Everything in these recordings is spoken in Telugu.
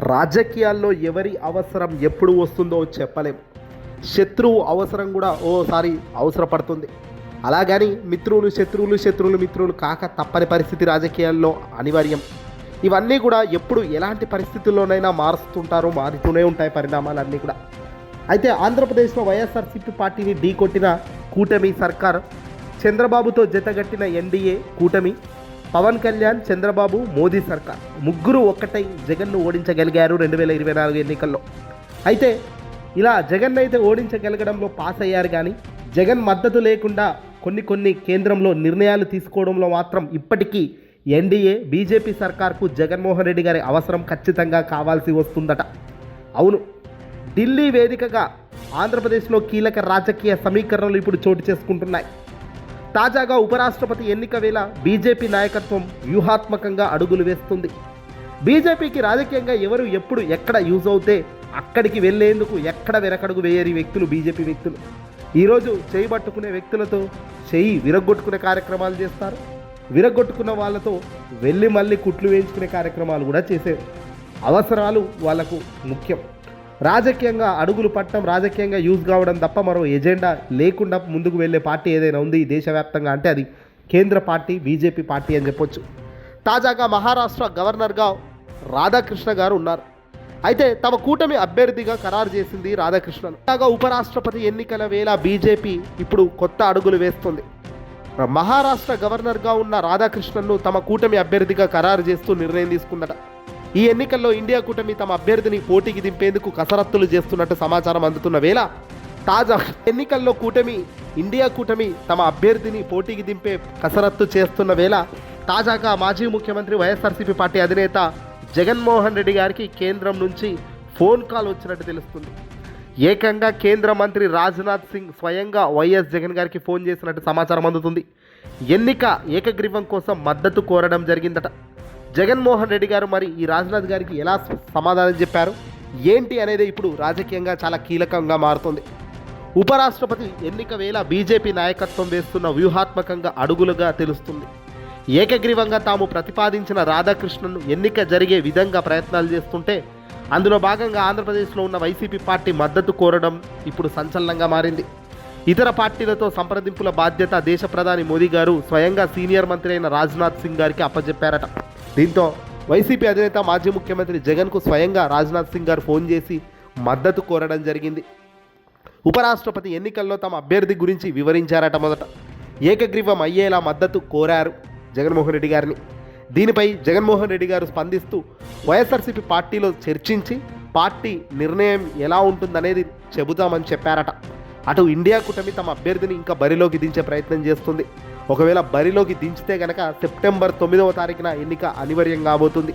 రాజకీయాల్లో ఎవరి అవసరం ఎప్పుడు వస్తుందో చెప్పలేం. శత్రువు అవసరం కూడా ఓసారి అవసరపడుతుంది. అలాగని మిత్రులు శత్రువులు శత్రువులు మిత్రులు కాక తప్పని పరిస్థితి రాజకీయాల్లో అనివార్యం. ఇవన్నీ కూడా ఎప్పుడు ఎలాంటి పరిస్థితుల్లోనైనా మారుస్తుంటారో మారుతూనే ఉంటాయి పరిణామాలన్నీ కూడా. అయితే ఆంధ్రప్రదేశ్లో వైఎస్ఆర్సీపీ పార్టీని ఢీకొట్టిన కూటమి సర్కార్ చంద్రబాబుతో జతగట్టిన ఎన్డీఏ కూటమి పవన్ కళ్యాణ్ చంద్రబాబు మోదీ సర్కార్. ముగ్గురు ఒక్కటై జగన్ను ఓడించగలిగారు రెండు వేల ఇరవై నాలుగు ఎన్నికల్లో. అయితే ఇలా జగన్ అయితే ఓడించగలగడంలో పాస్ అయ్యారు కానీ జగన్ మద్దతు లేకుండా కొన్ని కొన్ని కేంద్రంలో నిర్ణయాలు తీసుకోవడంలో మాత్రం ఇప్పటికీ ఎన్డీఏ బీజేపీ సర్కార్కు జగన్మోహన్ రెడ్డి గారి అవసరం ఖచ్చితంగా కావాల్సి వస్తుందట. అవును ఢిల్లీ వేదికగా ఆంధ్రప్రదేశ్లో కీలక రాజకీయ సమీకరణలు ఇప్పుడు చోటు చేసుకుంటున్నాయి. తాజాగా ఉపరాష్ట్రపతి ఎన్నిక వేళ బీజేపీ నాయకత్వం వ్యూహాత్మకంగా అడుగులు వేస్తుంది. బీజేపీకి రాజకీయంగా ఎవరు ఎప్పుడు ఎక్కడ యూజ్ అవుతే అక్కడికి వెళ్ళేందుకు ఎక్కడ వెనకడుగు వేయని వ్యక్తులు బీజేపీ వ్యక్తులు. ఈరోజు చేయి పట్టుకునే వ్యక్తులతో చేయి విరగొట్టుకునే కార్యక్రమాలు చేస్తారు. విరగొట్టుకున్న వాళ్ళతో వెళ్ళి మళ్ళీ కుట్లు వేయించుకునే కార్యక్రమాలు కూడా చేసే అవసరాలు వాళ్ళకు ముఖ్యం. రాజకీయంగా అడుగులు పట్టడం రాజకీయంగా యూజ్ కావడం తప్ప మరో ఎజెండా లేకుండా ముందుకు వెళ్ళే పార్టీ ఏదైనా ఉంది ఈ దేశవ్యాప్తంగా అంటే అది కేంద్ర పార్టీ బీజేపీ పార్టీ అని చెప్పొచ్చు. తాజాగా మహారాష్ట్ర గవర్నర్గా రాధాకృష్ణ గారు ఉన్నారు. అయితే తమ కూటమి అభ్యర్థిగా ఖరారు చేసింది రాధాకృష్ణను. తాగా ఉపరాష్ట్రపతి ఎన్నికల వేళ బీజేపీ ఇప్పుడు కొత్త అడుగులు వేస్తుంది. మహారాష్ట్ర గవర్నర్గా ఉన్న రాధాకృష్ణన్ను తమ కూటమి అభ్యర్థిగా ఖరారు చేస్తూ నిర్ణయం తీసుకుందట. ఈ ఎన్నికల్లో ఇండియా కూటమి తమ అభ్యర్థిని పోటీకి దింపేందుకు కసరత్తులు చేస్తున్నట్టు సమాచారం అందుతున్న వేళ తాజా ఎన్నికల్లో కూటమి ఇండియా కూటమి తమ అభ్యర్థిని పోటీకి దింపే కసరత్తు చేస్తున్న వేళ తాజాగా మాజీ ముఖ్యమంత్రి వైఎస్ఆర్సీపీ పార్టీ అధినేత జగన్మోహన్ రెడ్డి గారికి కేంద్రం నుంచి ఫోన్ కాల్ వచ్చినట్టు తెలుస్తుంది. ఏకంగా కేంద్ర మంత్రి రాజ్నాథ్ సింగ్ స్వయంగా వైఎస్ జగన్ గారికి ఫోన్ చేసినట్టు సమాచారం అందుతుంది. ఎన్నిక ఏకగ్రీవం కోసం మద్దతు కోరడం జరిగిందట. జగన్మోహన్ రెడ్డి గారు మరి ఈ రాజ్నాథ్ గారికి ఎలా సమాధానం చెప్పారు? ఏంటి అనేది ఇప్పుడు రాజకీయంగా చాలా కీలకంగా మారుతుంది. ఉపరాష్ట్రపతి ఎన్నిక వేళ బీజేపీ నాయకత్వం వేస్తున్న వ్యూహాత్మకంగా అడుగులుగా తెలుస్తుంది. ఏకగ్రీవంగా తాము ప్రతిపాదించిన రాధాకృష్ణను ఎన్నిక జరిగే విధంగా ప్రయత్నాలు చేస్తుంటే అందులో భాగంగా ఆంధ్రప్రదేశ్లో ఉన్న వైసీపీ పార్టీ మద్దతు కోరడం ఇప్పుడు సంచలనంగా మారింది. ఇతర పార్టీలతో సంప్రదింపుల బాధ్యత దేశ ప్రధాని మోదీ గారు స్వయంగా సీనియర్ మంత్రి అయిన రాజ్నాథ్ సింగ్ గారికి అప్పజెప్పారట. దీంతో వైసీపీ అధినేత మాజీ ముఖ్యమంత్రి జగన్కు స్వయంగా రాజ్నాథ్ సింగ్ గారు ఫోన్ చేసి మద్దతు కోరడం జరిగింది. ఉపరాష్ట్రపతి ఎన్నికల్లో తమ అభ్యర్థి గురించి వివరించారట మొదట. ఏకగ్రీవం అయ్యేలా మద్దతు కోరారు జగన్మోహన్ రెడ్డి గారిని. దీనిపై జగన్మోహన్ రెడ్డి గారు స్పందిస్తూ వైఎస్ఆర్సీపీ పార్టీలో చర్చించి పార్టీ నిర్ణయం ఎలా ఉంటుందనేది చెబుతామని చెప్పారట. అటు ఇండియా కూటమి తమ అభ్యర్థిని ఇంకా బరిలోకి దించే ప్రయత్నం చేస్తుంది. ఒకవేళ బరిలోకి దించితే గనక సెప్టెంబర్ తొమ్మిదవ తారీఖున ఎన్నిక అనివార్యం కాబోతుంది.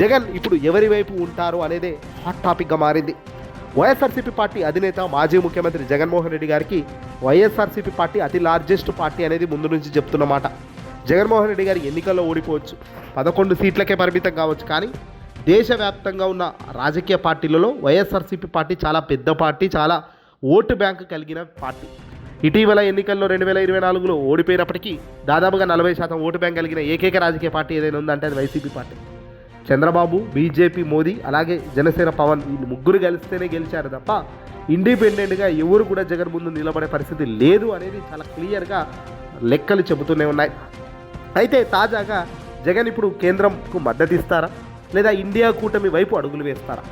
జగన్ ఇప్పుడు ఎవరి వైపు ఉంటారు అనేదే హాట్ టాపిక్గా మారింది. వైఎస్ఆర్సీపీ పార్టీ అధినేత మాజీ ముఖ్యమంత్రి జగన్మోహన్ రెడ్డి గారికి వైఎస్ఆర్సీపీ పార్టీ అతి లార్జెస్ట్ పార్టీ అనేది ముందు నుంచి చెప్తున్నమాట జగన్మోహన్ రెడ్డి గారి ఎన్నికల్లో ఓడిపోవచ్చు. పదకొండు సీట్లకే పరిమితం కావచ్చు కానీ దేశవ్యాప్తంగా ఉన్న రాజకీయ పార్టీలలో వైఎస్ఆర్సీపీ పార్టీ చాలా పెద్ద పార్టీ చాలా ఓటు బ్యాంకు కలిగిన పార్టీ. ఇటీవల ఎన్నికల్లో రెండు వేల ఇరవై నాలుగులో ఓడిపోయినప్పటికీ దాదాపుగా నలభై శాతం ఓటు బ్యాంక్ కలిగిన ఏకైక రాజకీయ పార్టీ ఏదైనా ఉందంటే అది YCP party. Chandrababu BJP Modi అలాగే జనసేన పవన్ ఈ ముగ్గురు కలిస్తేనే గెలిచారు తప్ప ఇండిపెండెంట్గా ఎవరు కూడా జగన్ ముందు నిలబడే పరిస్థితి లేదు అనేది చాలా క్లియర్గా లెక్కలు చెబుతూనే ఉన్నాయి. అయితే తాజాగా జగన్ ఇప్పుడు కేంద్రంకు మద్దతు ఇస్తారా లేదా ఇండియా కూటమి వైపు అడుగులు వేస్తారా?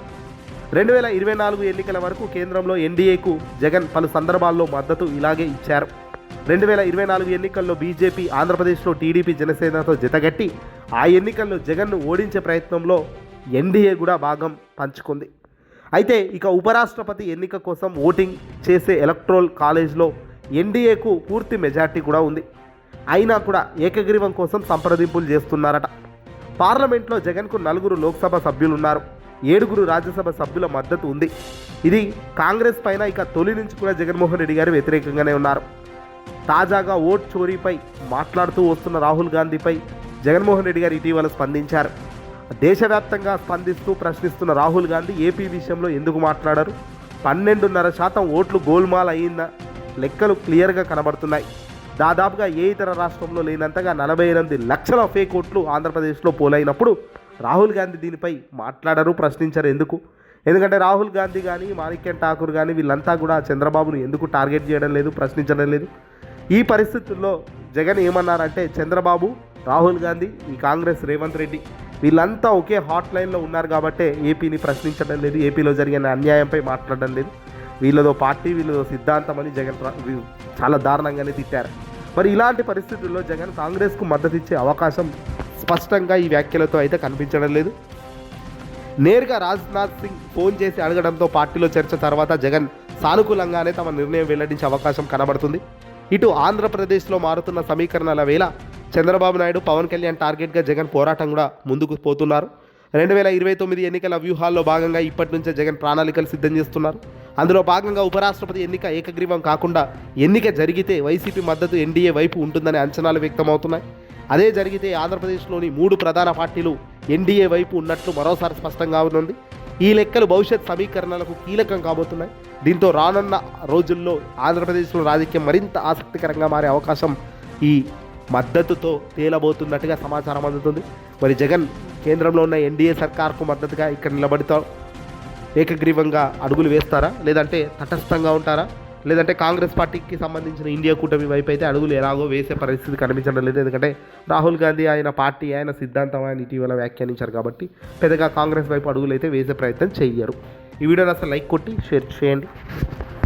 రెండు వేల ఇరవై నాలుగు ఎన్నికల వరకు కేంద్రంలో ఎన్డీఏకు జగన్ పలు సందర్భాల్లో మద్దతు ఇలాగే ఇచ్చారు. రెండు వేల ఇరవై నాలుగు ఎన్నికల్లో బీజేపీ ఆంధ్రప్రదేశ్లో టీడీపీ జనసేనతో జతగట్టి ఆ ఎన్నికల్లో జగన్ను ఓడించే ప్రయత్నంలో ఎన్డీఏ కూడా భాగం పంచుకుంది. అయితే ఇక ఉపరాష్ట్రపతి ఎన్నిక కోసం ఓటింగ్ చేసే ఎలక్ట్రోల్ కాలేజ్లో ఎన్డీఏకు పూర్తి మెజార్టీ కూడా ఉంది. అయినా కూడా ఏకగ్రీవం కోసం సంప్రదింపులు చేస్తున్నారట. పార్లమెంట్లో జగన్కు నలుగురు లోక్సభ సభ్యులున్నారు. ఏడుగురు రాజ్యసభ సభ్యుల మద్దతు ఉంది. ఇది కాంగ్రెస్ పైన ఇక తొలి నుంచి కూడా జగన్మోహన్ రెడ్డి గారు వ్యతిరేకంగానే ఉన్నారు. తాజాగా ఓట్ చోరీపై మాట్లాడుతూ వస్తున్న రాహుల్ గాంధీపై జగన్మోహన్ రెడ్డి గారు ఇటీవల స్పందించారు. దేశవ్యాప్తంగా స్పందిస్తూ ప్రశ్నిస్తున్న రాహుల్ గాంధీ ఏపీ విషయంలో ఎందుకు మాట్లాడారు? పన్నెండున్నర శాతం ఓట్లు గోల్మాల్ అయిందా లెక్కలు క్లియర్గా కనబడుతున్నాయి. దాదాపుగా ఏ ఇతర రాష్ట్రంలో లేనంతగా నలభై ఎనిమిది లక్షల ఫేక్ ఓట్లు ఆంధ్రప్రదేశ్లో పోలైనప్పుడు రాహుల్ గాంధీ దీనిపై మాట్లాడరు ప్రశ్నించరు ఎందుకు? ఎందుకంటే రాహుల్ గాంధీ కానీ మాణిక్యం ఠాకూర్ కానీ వీళ్ళంతా కూడా చంద్రబాబును ఎందుకు టార్గెట్ చేయడం లేదు ప్రశ్నించడం లేదు? ఈ పరిస్థితుల్లో జగన్ ఏమన్నారంటే చంద్రబాబు రాహుల్ గాంధీ ఈ కాంగ్రెస్ రేవంత్ రెడ్డి వీళ్ళంతా ఒకే హాట్ లైన్లో ఉన్నారు కాబట్టే ఏపీని ప్రశ్నించడం లేదు ఏపీలో జరిగిన అన్యాయంపై మాట్లాడడం లేదు. వీళ్ళదో పార్టీ వీళ్ళదో సిద్ధాంతం అని జగన్ చాలా దారుణంగానే తిట్టారు. మరి ఇలాంటి పరిస్థితుల్లో జగన్ కాంగ్రెస్కు మద్దతు ఇచ్చే అవకాశం స్పష్టంగా ఈ వ్యాఖ్యలతో అయితే కనిపించడం లేదు. నేరుగా రాజ్నాథ్ సింగ్ ఫోన్ చేసి అడగడంతో పార్టీలో చర్చ తర్వాత జగన్ సానుకూలంగానే తమ నిర్ణయం వెల్లడించే అవకాశం కనబడుతుంది. ఇటు ఆంధ్రప్రదేశ్లో మారుతున్న సమీకరణల వేళ చంద్రబాబు నాయుడు పవన్ కళ్యాణ్ టార్గెట్గా జగన్ పోరాటం కూడా ముందుకు పోతున్నారు. రెండు వేల ఇరవై తొమ్మిది ఎన్నికల వ్యూహాల్లో భాగంగా ఇప్పటి నుంచే జగన్ ప్రణాళికలు సిద్ధం చేస్తున్నారు. అందులో భాగంగా ఉపరాష్ట్రపతి ఎన్నిక ఏకగ్రీవం కాకుండా ఎన్నిక జరిగితే వైసీపీ మద్దతు ఎన్డీఏ వైపు ఉంటుందనే అంచనాలు వ్యక్తమవుతున్నాయి. అదే జరిగితే ఆంధ్రప్రదేశ్లోని మూడు ప్రధాన పార్టీలు ఎన్డీఏ వైపు ఉన్నట్లు మరోసారి స్పష్టంగా ఉంది ఈ లెక్కలు భవిష్యత్ సమీకరణలకు కీలకం కాబోతున్నాయి. దీంతో రానున్న రోజుల్లో ఆంధ్రప్రదేశ్లో రాజకీయం మరింత ఆసక్తికరంగా మారే అవకాశం ఈ మద్దతుతో తేలబోతున్నట్టుగా సమాచారం అందుతుంది. మరి జగన్ కేంద్రంలో ఉన్న ఎన్డీఏ సర్కార్కు మద్దతుగా ఇక్కడ నిలబడితో ఏకగ్రీవంగా అడుగులు వేస్తారా? లేదంటే తటస్థంగా ఉంటారా? లేదంటే కాంగ్రెస్ పార్టీకి సంబంధించిన ఇండియా కూటమి వైపు అయితే అడుగులు ఎలాగో వేసే పరిస్థితి కనిపించడం లేదు. ఎందుకంటే రాహుల్ గాంధీ ఆయన పార్టీ ఆయన సిద్ధాంతం ఆయన ఇటీవల వ్యాఖ్యానించారు కాబట్టి పెద్దగా కాంగ్రెస్ వైపు అడుగులు అయితే వేసే ప్రయత్నం చేయరు ఈ వీడియోని అసలు లైక్ కొట్టి షేర్ చేయండి.